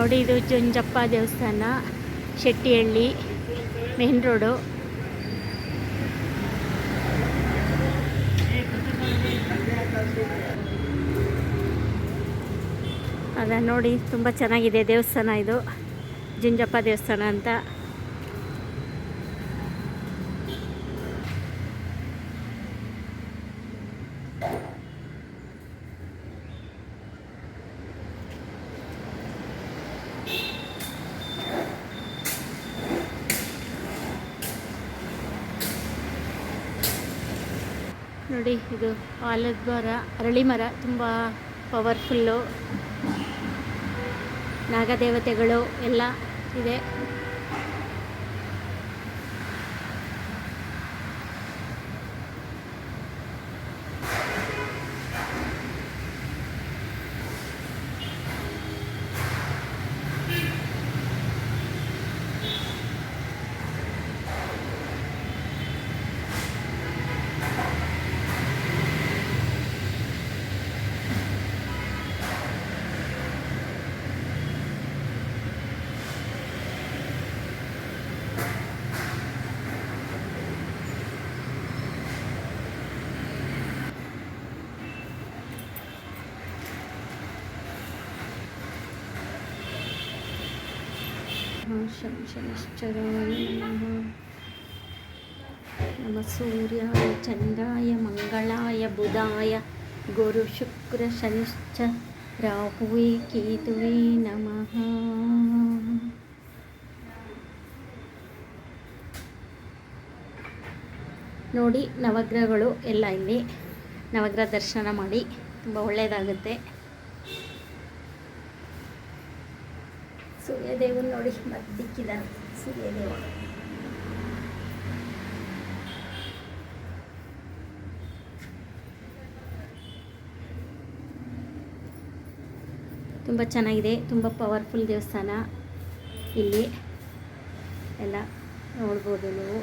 ನೋಡಿ, ಇದು ಜುಂಜಪ್ಪ ದೇವಸ್ಥಾನ, ಶೆಟ್ಟಿಹಳ್ಳಿ, ಮೇನ್ ರೋಡು. ಅದ ನೋಡಿ, ತುಂಬ ಚೆನ್ನಾಗಿದೆ ದೇವಸ್ಥಾನ ಇದು ಜುಂಜಪ್ಪ ದೇವಸ್ಥಾನ ಅಂತ. ನೋಡಿ ಇದು ಆಲದ ಮರ ಅರಳಿ ಮರ ತುಂಬ ಪವರ್ಫುಲ್ಲು ನಾಗದೇವತೆಗಳು ಎಲ್ಲ ಇದೆ. ಶಂ ಶನಿಶ್ಚರಾಯ ನಮಃ ನಮ ಸೂರ್ಯಾಯ ಚಂದ್ರಾಯ, ಮಂಗಳಾಯ, ಬುಧಾಯ, ಗುರು ಶುಕ್ರ, ಶನಿಶ್ಚ, ರಾಹುವೆ, ಕೇತುವೆ ನಮಃ. ನೋಡಿ, ನವಗ್ರಹಗಳು ಎಲ್ಲ ಇಲ್ಲಿ. ನವಗ್ರಹ ದರ್ಶನ ಮಾಡಿ. ತುಂಬ ಒಳ್ಳೆಯದಾಗುತ್ತೆ ಸೂರ್ಯದೇವನ್ ನೋಡಿ ಮತ್ತೆ ದಿಕ್ಕಿದ್ದಾನೆ ಸೂರ್ಯದೇವ ತುಂಬ ಚೆನ್ನಾಗಿದೆ ತುಂಬ ಪವರ್ಫುಲ್ ದೇವಸ್ಥಾನ. ಇಲ್ಲಿ ಎಲ್ಲ ನೋಡ್ಬೋದು ನೀವು.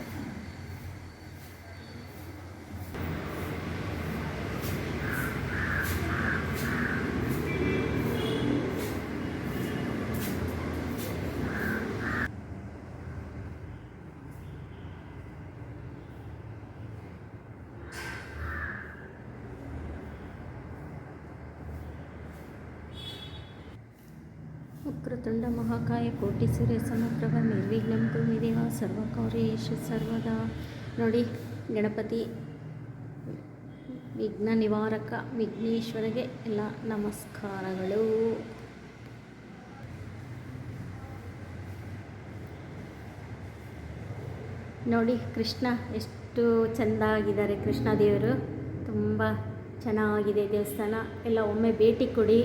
ವಕ್ರತುಂಡ ಮಹಾಕಾಯ ಕೋಟಿ ಸೂರ್ಯ ಸಮಪ್ರಭ ನಿರ್ವಿಘ್ನಂ ಕುರುಮಿದೇವ ಸರ್ವಕಾರ್ಯೇಶು ಸರ್ವದಾ. ನೋಡಿ, ಗಣಪತಿ ವಿಘ್ನ ನಿವಾರಕ ವಿಘ್ನೇಶ್ವರಿಗೆ ಎಲ್ಲ ನಮಸ್ಕಾರಗಳು. ನೋಡಿ, ಕೃಷ್ಣ ಎಷ್ಟು ಚೆಂದ ಆಗಿದ್ದಾರೆ ಕೃಷ್ಣ ದೇವರು. ತುಂಬ ಚೆನ್ನಾಗಿದೆ ದೇವಸ್ಥಾನ. ಎಲ್ಲ ಒಮ್ಮೆ ಭೇಟಿ ಕೊಡಿ.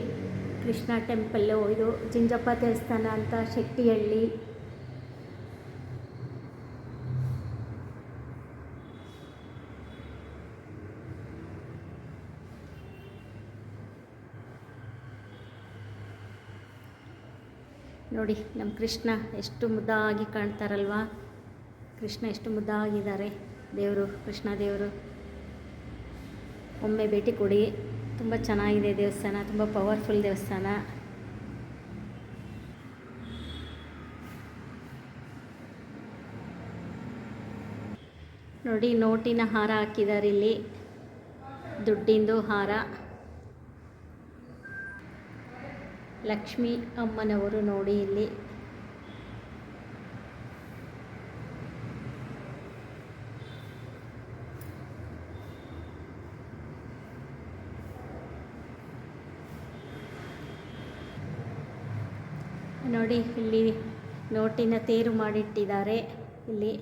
ಕೃಷ್ಣ ಟೆಂಪಲ್ಲು ಇದು ಜಿಂಜಪ್ಪ ದೇವಸ್ಥಾನ ಅಂತ ಶೆಟ್ಟಿಹಳ್ಳಿ. ನೋಡಿ ನಮ್ಮ ಕೃಷ್ಣ ಎಷ್ಟು ಮುದ್ದಾಗಿ ಕಾಣ್ತಾರಲ್ವಾ? ಕೃಷ್ಣ ಎಷ್ಟು ಮುದ್ದಾಗಿದ್ದಾರೆ. ದೇವರು, ಕೃಷ್ಣ ದೇವರು, ಒಮ್ಮೆ ಭೇಟಿ ಕೊಡಿ. ತುಂಬ ಚೆನ್ನಾಗಿದೆ ದೇವಸ್ಥಾನ, ತುಂಬ ಪವರ್ಫುಲ್ ದೇವಸ್ಥಾನ. ನೋಡಿ, ನೋಟಿನ ಹಾರ ಹಾಕಿದ್ದಾರೆ ಇಲ್ಲಿ. ದುಡ್ಡಿಂದು ಹಾರ. ಲಕ್ಷ್ಮೀ ಅಮ್ಮನವರು ನೋಡಿ ಇಲ್ಲಿ. ನೋಡಿ ಇಲ್ಲಿ ನೋಟಿನ ತೇರು ಮಾಡಿಟ್ಟಿದ್ದಾರೆ. ಇಲ್ಲಿ